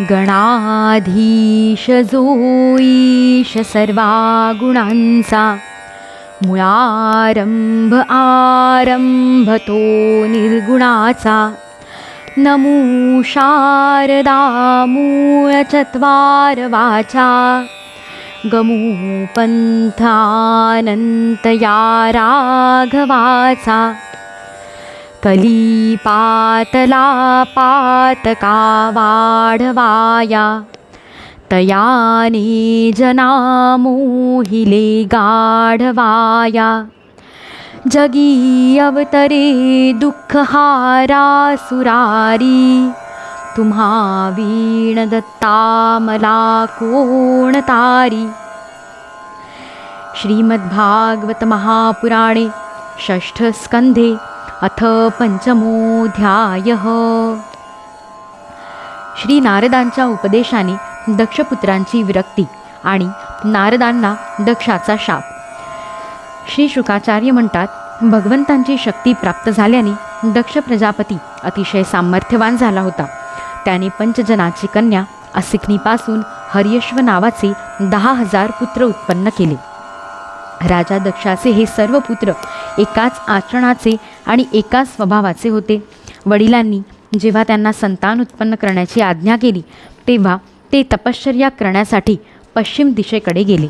गणाधीश जोईश सर्वा गुणांचा मुळारंभ आरंभ तो निर्गुणाचा। नमू शारदा मूळ चत्वार वाचा गमू पंथानंत या राघवाचा। कलीपातला पातका वाढवाया तयानि जना मोहिले गाढवाया। जगी अवतरे दुःखहारासुरारी तु वीणदत्तामला कोणतारी श्रीमद्भागवतमहापुराणे षष्ठस्कन्धे अथ पंचमोध्यायः श्री नारदांच्या उपदेशाने दक्षपुत्रांची विरक्ती आणि नारदांना दक्षाचा शाप. श्री शुकाचार्य म्हणतात भगवंतांची शक्ती प्राप्त झाल्याने दक्ष प्रजापती अतिशय सामर्थ्यवान झाला होता. त्याने पंचजनाची कन्या असिकनीपासून हरियश्व नावाचे दहा हजार पुत्र उत्पन्न केले. राजा दक्षाचे हे सर्व पुत्र एकाच आचरणाचे आणि एकाच स्वभावाचे होते. वडिलांनी जेव्हा त्यांना संतान उत्पन्न करण्याची आज्ञा केली तेव्हा ते तपश्चर्या करण्यासाठी पश्चिम दिशेकडे गेले.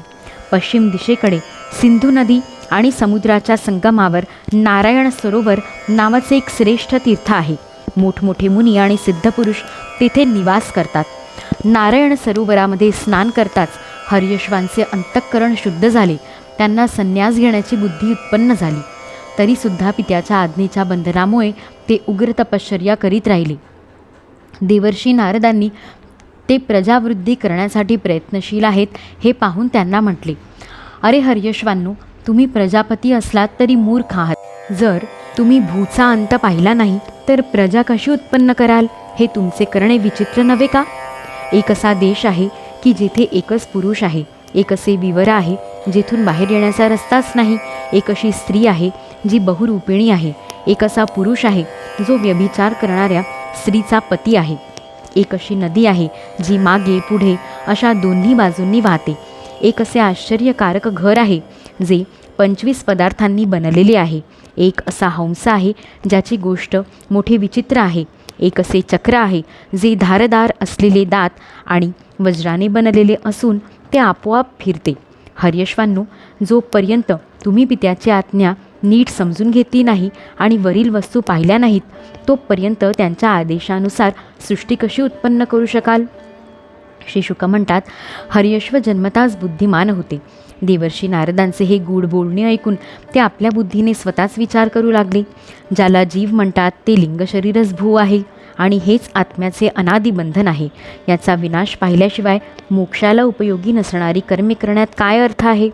पश्चिम दिशेकडे सिंधू नदी आणि समुद्राच्या संगमावर नारायण सरोवर नावाचे एक श्रेष्ठ तीर्थ आहे. मोठमोठे मुनी आणि सिद्धपुरुष तेथे निवास करतात. नारायण सरोवरामध्ये स्नान करताच हर्यश्वांचे अंतःकरण शुद्ध झाले. त्यांना संन्यास घेण्याची बुद्धी उत्पन्न झाली. तरीसुद्धा पित्याच्या आज्ञेच्या बंधनामुळे ते उग्र तपश्चर्या करीत राहिले. देवर्षी नारदांनी ते प्रजावृद्धी करण्यासाठी प्रयत्नशील आहेत हे पाहून त्यांना म्हटले अरे हर्यश्वांनो तुम्ही प्रजापती असलात तरी मूर्ख आहात. जर तुम्ही भूचा अंत पाहिला नाही तर प्रजा कशी उत्पन्न कराल? हे तुमचे करणे विचित्र नव्हे का? एक असा देश आहे की जेथे एकच पुरुष आहे एक असे विवर आहे जेथून बाहेर येण्याचा रस्ताच नाही. एक अशी स्त्री आहे जी बहुरूपिणी आहे. एक असा पुरुष आहे जो व्यभिचार करणाऱ्या स्त्रीचा पती आहे. एक अशी नदी आहे जी मागे पुढे अशा दोन्ही बाजूंनी वाहते. एक असे आश्चर्यकारक घर आहे जे पंचवीस पदार्थांनी बनलेले आहे. एक असा हंस आहे ज्याची गोष्ट मोठी विचित्र आहे. एक असे चक्र आहे जे धारदार असलेले दात आणि वज्राने बनलेले असून ते आपोआप फिरते. हर्यश्वांनो जोपर्यंत तुम्ही पित्याची आज्ञा नीट समजून घेतली नाही आणि वरील वस्तू पाहिल्या नाहीत तोपर्यंत त्यांच्या आदेशानुसार सृष्टी कशी उत्पन्न करू शकाल? शिशुक म्हणतात हर्यश्व जन्मताच बुद्धिमान होते. देवर्षी नारदांचे हे गूढ बोलणे ऐकून ते आपल्या बुद्धीने स्वतःच विचार करू लागले. ज्याला जीव म्हणतात ते लिंग शरीरच भू आहे. आणि हेच आत्म्याचे अनादी बंधन आहे. याचा विनाश पाहिल्याशिवाय मोक्षाला उपयोगी नसणारी कर्मे करण्यात काय अर्थ आहे?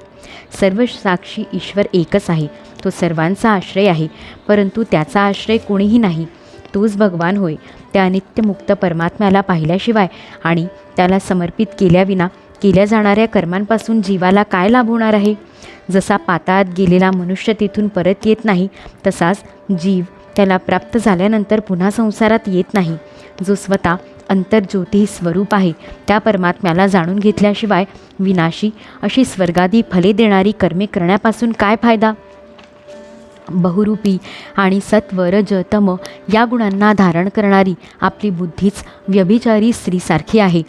सर्व साक्षी ईश्वर एकच आहे. तो सर्वांचा आश्रय आहे. परंतु त्याचा आश्रय कोणीही नाही. तोच भगवान होय. त्या नित्यमुक्त परमात्म्याला पाहिल्याशिवाय आणि त्याला समर्पित केल्याविना केल्या जाणाऱ्या कर्मांपासून जीवाला काय लाभ होणार आहे? जसा पाताळात गेलेला मनुष्य तिथून परत येत नाही तसाच जीव त्याला प्राप्त झाल्यानंतर पुन्हा संसारात येत नाही. जो स्वतः अंतर्ज्योती स्वरूप आहे त्या परमात्म्याला जाणून घेतल्याशिवाय विनाशी अशी स्वर्गादी फले देणारी कर्मे करण्यापासून काय फायदा? बहुरूपी आणि सत्व रज तम या गुणांना धारण करणारी आपली बुद्धीच व्यभिचारी स्त्रीसारखी आहे.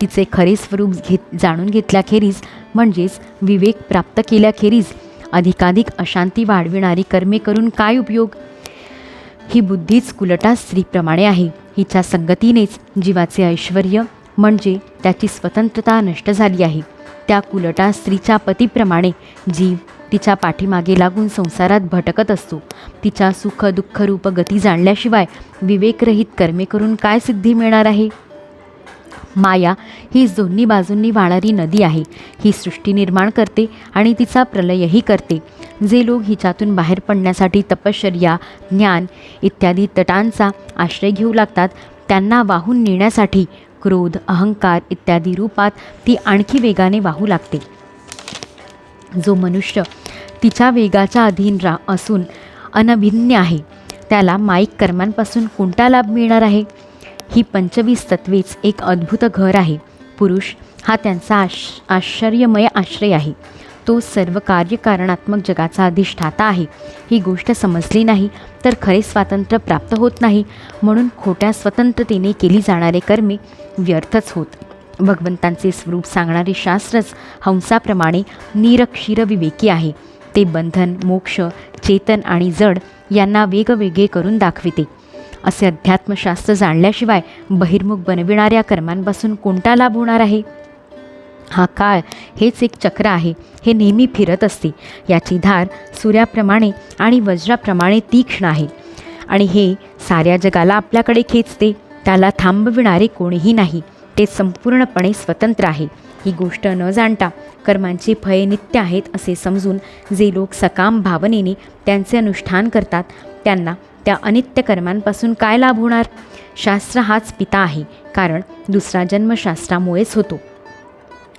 तिचे खरे स्वरूप घेत जाणून घेतल्याखेरीज म्हणजेच विवेक प्राप्त केल्याखेरीज अधिकाधिक अशांती वाढविणारी कर्मे करून काय उपयोग? ही बुद्धीच कुलटा स्त्रीप्रमाणे आहे. हिच्या संगतीनेच जीवाचे ऐश्वर म्हणजे त्याची स्वतंत्रता नष्ट झाली आहे. त्या कुलटा स्त्रीच्या पतीप्रमाणे जीव तिच्या पाठीमागे लागून संसारात भटकत असतो. तिच्या सुख दुःखरूप गती जाणल्याशिवाय विवेकरहित कर्मे करून काय सिद्धी मिळणार आहे? माया ही दोन्ही बाजूंनी वाहणारी नदी आहे. ही सृष्टी निर्माण करते आणि तिचा प्रलयही करते. जे लोक हिच्यातून बाहेर पडण्यासाठी तपश्चर्या ज्ञान इत्यादी तटांचा आश्रय घेऊ लागतात त्यांना वाहून नेण्यासाठी क्रोध अहंकार इत्यादी रूपात ती आणखी वेगाने वाहू लागते. जो मनुष्य तिच्या वेगाच्या अधीन रा असून अनभिन्न आहे त्याला माईक कर्मांपासून कोणता लाभ मिळणार आहे? ही पंचवीस तत्वेच एक अद्भुत घर आहे. पुरुष हा त्यांचा आश आश्चर्यमय आश्रय आहे. तो सर्व कार्यकारणात्मक जगाचा अधिष्ठाता आहे. ही गोष्ट समजली नाही तर खरे स्वातंत्र्य प्राप्त होत नाही. म्हणून खोट्या स्वतंत्रतेने केली जाणारे कर्मे व्यर्थच होत. भगवंतांचे स्वरूप सांगणारे शास्त्रच हंसाप्रमाणे निरक्षीर विवेकी आहे. ते बंधन मोक्ष चेतन आणि जड यांना वेगवेगळे करून दाखविते. असे अध्यात्मशास्त्र जाणल्याशिवाय बहिर्मुख बनविणाऱ्या कर्मांपासून कोणता लाभ होणार आहे? हा काळ हेच एक चक्र आहे. हे नेहमी फिरत असते. याची धार सूर्याप्रमाणे आणि वज्राप्रमाणे तीक्ष्ण आहे. आणि हे साऱ्या जगाला आपल्याकडे खेचते. त्याला थांबविणारे कोणीही नाही. ते संपूर्णपणे स्वतंत्र आहे. ही गोष्ट न जाणता कर्मांची फळे नित्य आहेत असे समजून जे लोक सकाम भावनेने त्यांचे अनुष्ठान करतात त्यांना त्या अनित्य कर्मांपासून काय लाभ होणार? शास्त्र हाच पिता आहे कारण दुसरा जन्म शास्त्रामुळेच होतो.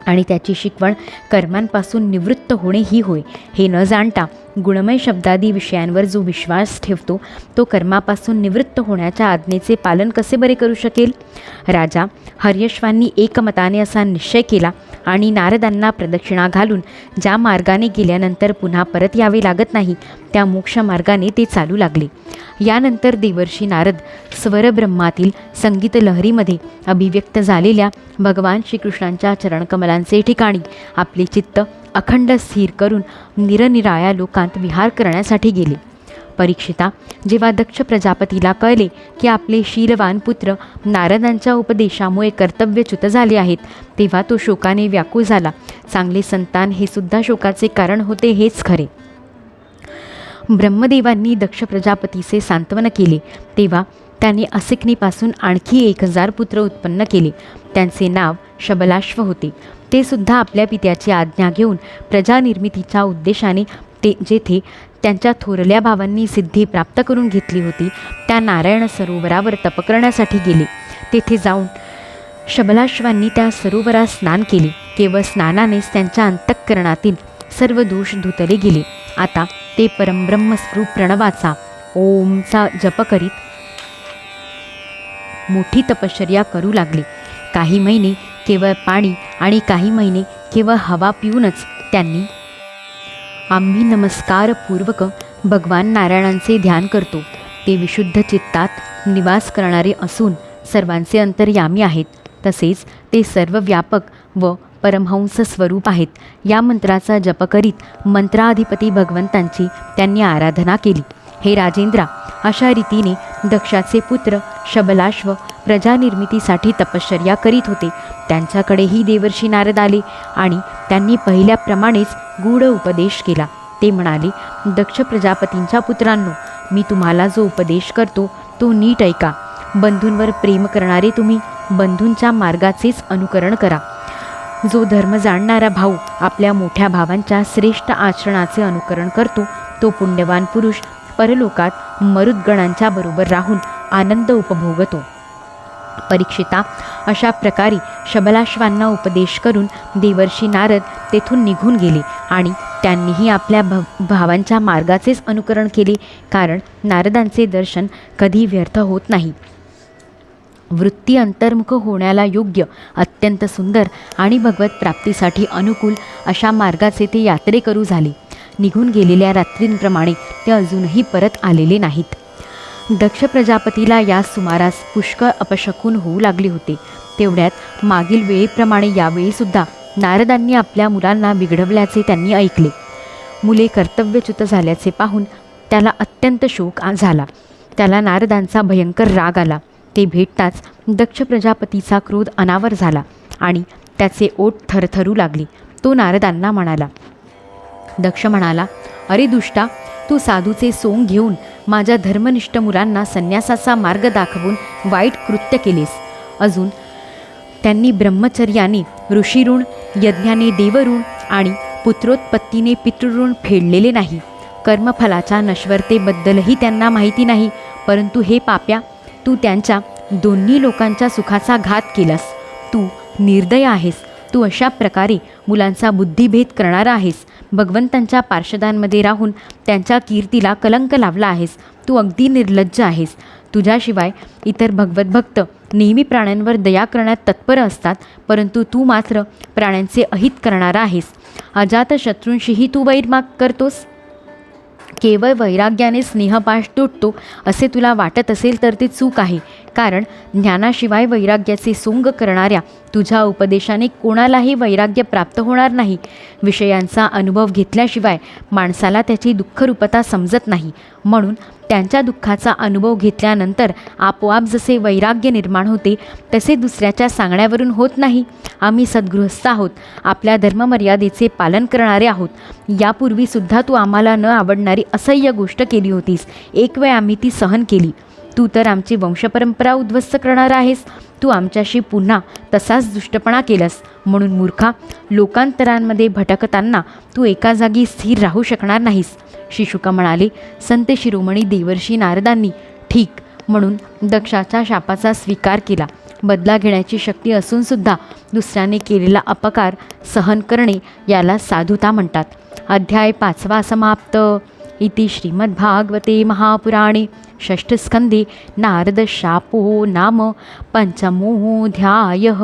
आणि त्याची शिकवण कर्मांपासून निवृत्त होणे ही होय. हे न जाणता गुणमय शब्दादी विषयांवर जो विश्वास ठेवतो तो कर्मापासून निवृत्त होण्याच्या आज्ञेचे पालन कसे बरे करू शकेल? राजा हर्यश्वांनी एकमताने असा निश्चय केला आणि नारदांना प्रदक्षिणा घालून ज्या मार्गाने गेल्यानंतर पुन्हा परत यावे लागत नाही त्या मोक्ष मार्गाने ते चालू लागले. यानंतर देवर्षी नारद स्वरब्रह्मातील संगीत लहरीमध्ये अभिव्यक्त झालेल्या भगवान श्रीकृष्णांच्या चरणकमलांचे ठिकाणी आपले चित्त अखंड स्थिर करून निरनिराळ्या लोकांत विहार करण्यासाठी गेले. परीक्षिता जेव्हा दक्ष प्रजापतीला कळले की आपले शीलवान पुत्र नारदांच्या उपदेशामुळे कर्तव्यच्युत झाले आहेत तेव्हा तो शोकाने व्याकुळ झाला. चांगले संतान हे सुद्धा शोकाचे कारण होते हेच खरे. ब्रह्मदेवांनी दक्ष प्रजापतीचे सांत्वन केले. तेव्हा त्याने असिकनीपासून आणखी एक हजार पुत्र उत्पन्न केले. त्यांचे नाव शबलाश्व होते. ते सुद्धा आपल्या पित्याची आज्ञा घेऊन प्रजानिर्मितीच्या उद्देशाने ते जेथे त्यांच्या थोरल्या भावांनी सिद्धी प्राप्त करून घेतली होती. त्या नारायण सरोवरावर तप करण्यासाठी गेले. तेथे जाऊन शबलाश्वांनी त्या सरोवरात स्नान केले. केवळ स्नानानेच त्यांच्या अंतःकरणातील सर्व दोष धुतले गेले. आता ते परमब्रह्मस्वरूप प्रणवाचा ओमचा जप करीत मोठी तपश्चर्या करू लागले. काही महिने केवळ पाणी आणि काही महिने केवळ हवा पिऊनच त्यांनी आम्ही नमस्कारपूर्वक भगवान नारायणांचे ध्यान करतो. ते विशुद्ध चित्तात निवास करणारे असून सर्वांचे अंतर्यामी आहेत. तसेच ते सर्व व्यापक व परमहंस स्वरूप आहेत. या मंत्राचा जप करीत मंत्राधिपती भगवंतांची त्यांनी आराधना केली. हे राजेंद्रा अशा रीतीने दक्षाचे पुत्र शबलाश्व प्रजानिर्मितीसाठी तपश्चर्या करीत होते. त्यांच्याकडेही देवर्षी नारद आले आणि त्यांनी पहिल्याप्रमाणेच गूढ उपदेश केला. ते म्हणाले दक्ष प्रजापतींच्या पुत्रांनो मी तुम्हाला जो उपदेश करतो तो नीट ऐका. बंधूंवर प्रेम करणारे तुम्ही बंधूंच्या मार्गाचेच अनुकरण करा. जो धर्म जाणणारा भाऊ आपल्या मोठ्या भावांच्या श्रेष्ठ आचरणाचे अनुकरण करतो तो पुण्यवान पुरुष परलोकात मरुद्गणांच्या बरोबर राहून आनंद उपभोगतो. परीक्षिता अशा प्रकारे शबलाश्वांना उपदेश करून देवर्षी नारद तेथून निघून गेले आणि त्यांनीही आपल्या भ भावांच्या मार्गाचेच अनुकरण केले कारण नारदांचे दर्शन कधी व्यर्थ होत नाही. वृत्ती अंतर्मुख होण्याला योग्य अत्यंत सुंदर आणि भगवत प्राप्तीसाठी अनुकूल अशा मार्गाचे ते यात्रेकरू झाले. निघून गेलेल्या रात्रींप्रमाणे ते अजूनही परत आलेले नाहीत. दक्ष प्रजापतीला या सुमारास पुष्कळ अपशकून होऊ लागले होते. तेवढ्यात मागील वेळेप्रमाणे यावेळीसुद्धा नारदांनी आपल्या मुलांना बिघडवल्याचे त्यांनी ऐकले. मुले कर्तव्यच्युत झाल्याचे पाहून त्याला अत्यंत शोक झाला. त्याला नारदांचा भयंकर राग आला. ते भेटताच दक्ष प्रजापतीचा क्रोध अनावर झाला आणि त्याचे ओठ थरथरू लागले. तो नारदांना म्हणाला दक्ष म्हणाला अरे दुष्टा तू साधूचे सोंग घेऊन माझ्या धर्मनिष्ठ मुलांना संन्यासाचा मार्ग दाखवून वाईट कृत्य केलेस. अजून त्यांनी ब्रह्मचर्याने ऋषीऋण यज्ञाने देवऋण आणि पुत्रोत्पत्तीने पितृऋण फेडलेले नाही. कर्मफलाच्या नश्वरतेबद्दलही त्यांना माहिती नाही. परंतु हे पाप्या तू त्यांच्या दोन्ही लोकांच्या सुखाचा घात केलास. तू निर्दय आहेस. तू अशा प्रकारे मुलांचा बुद्धिभेद करणारा आहेस. भगवंतांच्या पार्षदांमध्ये राहून त्यांच्या कीर्तीला कलंक लावला आहेस. तू अगदी निर्लज्ज आहेस. तुझ्याशिवाय इतर भगवत भक्त नेहमी प्राण्यांवर दया करण्यात तत्पर असतात परंतु तू मात्र प्राण्यांचे अहित करणारा आहेस. अजातशत्रूंशीही तू वैर माग करतोस. केवळ वैराग्याने स्नेहपाश तुटतो असे तुला वाटत असेल तर ते चूक आहे. कारण ज्ञानाशिवाय वैराग्याचे सोंग करणाऱ्या तुझ्या उपदेशाने कोणालाही वैराग्य प्राप्त होणार नाही. विषयांचा अनुभव घेतल्याशिवाय माणसाला त्याची दुःखरूपता समजत नाही. म्हणून त्यांच्या दुःखाचा अनुभव घेतल्यानंतर आपोआप जसे वैराग्य निर्माण होते तसे दुसऱ्याच्या सांगण्यावरून होत नाही. आम्ही सद्गृहस्थ आहोत. आपल्या धर्ममर्यादेचे पालन करणारे आहोत. यापूर्वीसुद्धा तू आम्हाला न आवडणारी असह्य गोष्ट केली होतीस. एक वेळ आम्ही ती सहन केली. तू तर आमची वंशपरंपरा उद्ध्वस्त करणार आहेस. तू आमच्याशी पुन्हा तसाच दुष्टपणा केलंस. म्हणून मूर्खा लोकांतरांमध्ये भटकताना तू एका जागी स्थिर राहू शकणार नाहीस. शिशुका म्हणाले संत शिरोमणी देवर्षी नारदांनी ठीक म्हणून दक्षाच्या शापाचा स्वीकार केला. बदला घेण्याची शक्ती असूनसुद्धा दुसऱ्याने केलेला अपकार सहन करणे याला साधुता म्हणतात. अध्याय पाचवा समाप्त. इति श्रीमद्भागवते महापुराणे षष्ठस्कन्धे नारदशापो नाम पञ्चमोऽध्यायः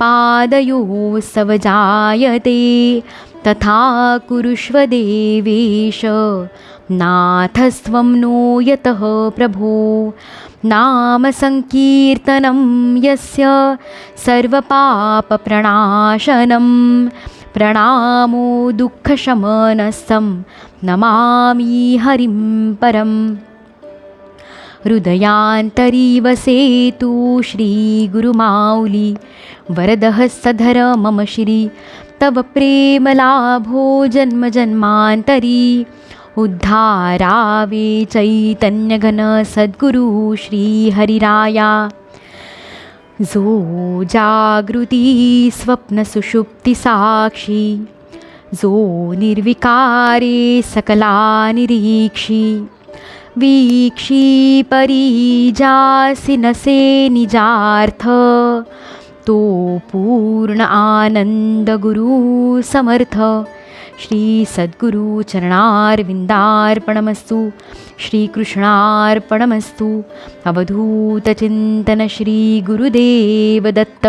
पादयोस्तव जायते तथा कुरुष्व देवेश नाथस्त्वं नो यतः प्रभो। नामसङ्कीर्तनं यस्य सर्वपापप्रणाशनं। प्रणामो दुःखशमनस्थं नमामि हरिं परम् हृदयान्तरीवसेतु श्रीगुरुमाौली सधर मम श्री। तव प्रेमलाभो जन्मजन्मान्तरी उद्धारावे चैतन्यघन सद्गुरु श्रीहरिराया जो जागृती स्वप्नसुषुप्तिसाक्षी जो निर्विकारे सकला निरीक्षी। वीक्षी नसे निजार्थ। तो पूर्ण आनंद गुरु समर्थ। श्री सद्गुरु चरणारविंदार्पणमस्तु। श्रीकृष्णार्पणमस्तु अवधूतचिन्तन श्री गुरुदेव दत्त।